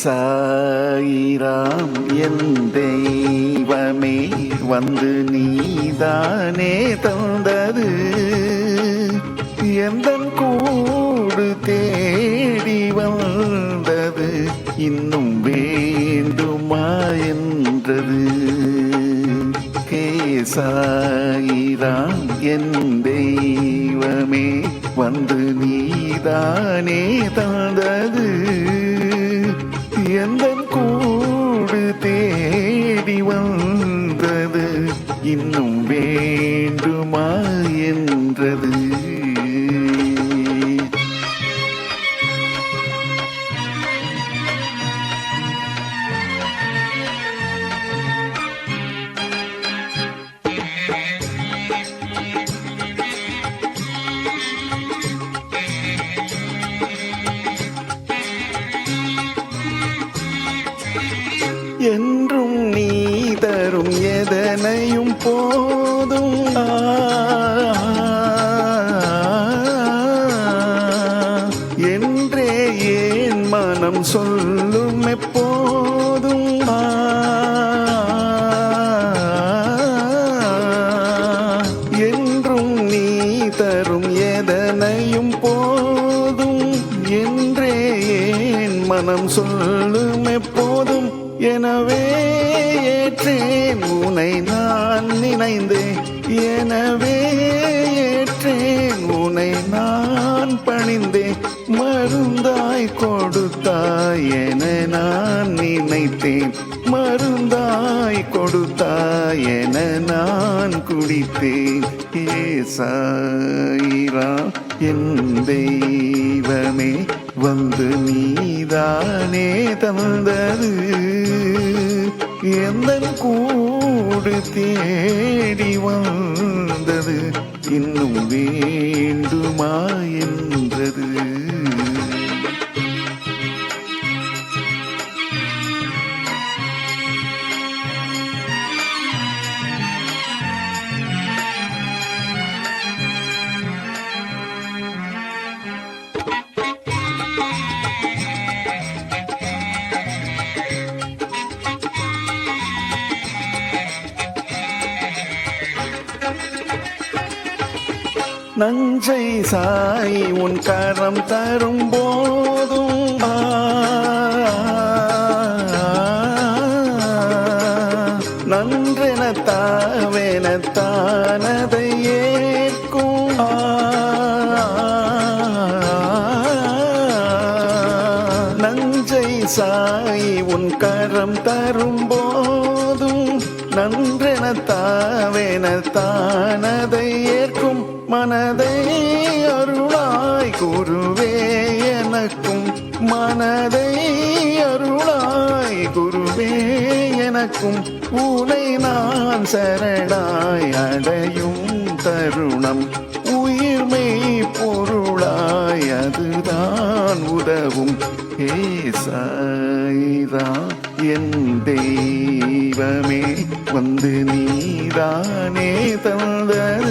சாயிராம் என் தெய்வமே வந்து நீதானே தந்த எந்த கூடு தேடி வந்தது இன்னும் வேண்டுமா என்றது கேசாயிராம் என் தெய்வமே வந்து நீதானே தந்தது எந்தன் கூடு தேடி வந்தது இன்னும் வேண்டுமா என்றது என்றும் நீ தரும் எதனையும் போதும். என்றே ஏன் மனம் சொல்லும் எப்போதும்? என்றும் நீ தரும் எதனையும் போதும். என்றே ஏன் மனம் சொல்லும் எப்போ எனவே ஏற்றேன் உனை நான் நினைந்தேன். எனவே ஏற்றேன் உனை நான் பணிந்தேன். மருந்தாய் கொடுத்தாய் என நான் நினைத்தேன். மருந்தாய் கொடுத்தாய் என நான் குடித்தேன். ஏசாயிரா என் தெய்வம். வந்து நீதானே தந்தது. எந்த கூடு தேடி வந்தது இன்னும் வேண்டுமா என்றது. நஞ்சை சாய் உன் கரம் தரும் போதும் நன்றென தாவென தானதை ஏற்கும் நஞ்சை சாய் உன் கரம் தரும் போதும் நன்றென தாவென தானதை ஏற்கும் மனதை அருளாய் குருவே எனக்கும். மனதை அருளாய் குருவே எனக்கும். உனை நான் சரணாய் அடையும் தருணம். உயிர்மை பொருளாய் அதுதான் உதவும். ஹே சாய்ரா என் தெய்வமே வந்து நீதானே தந்தது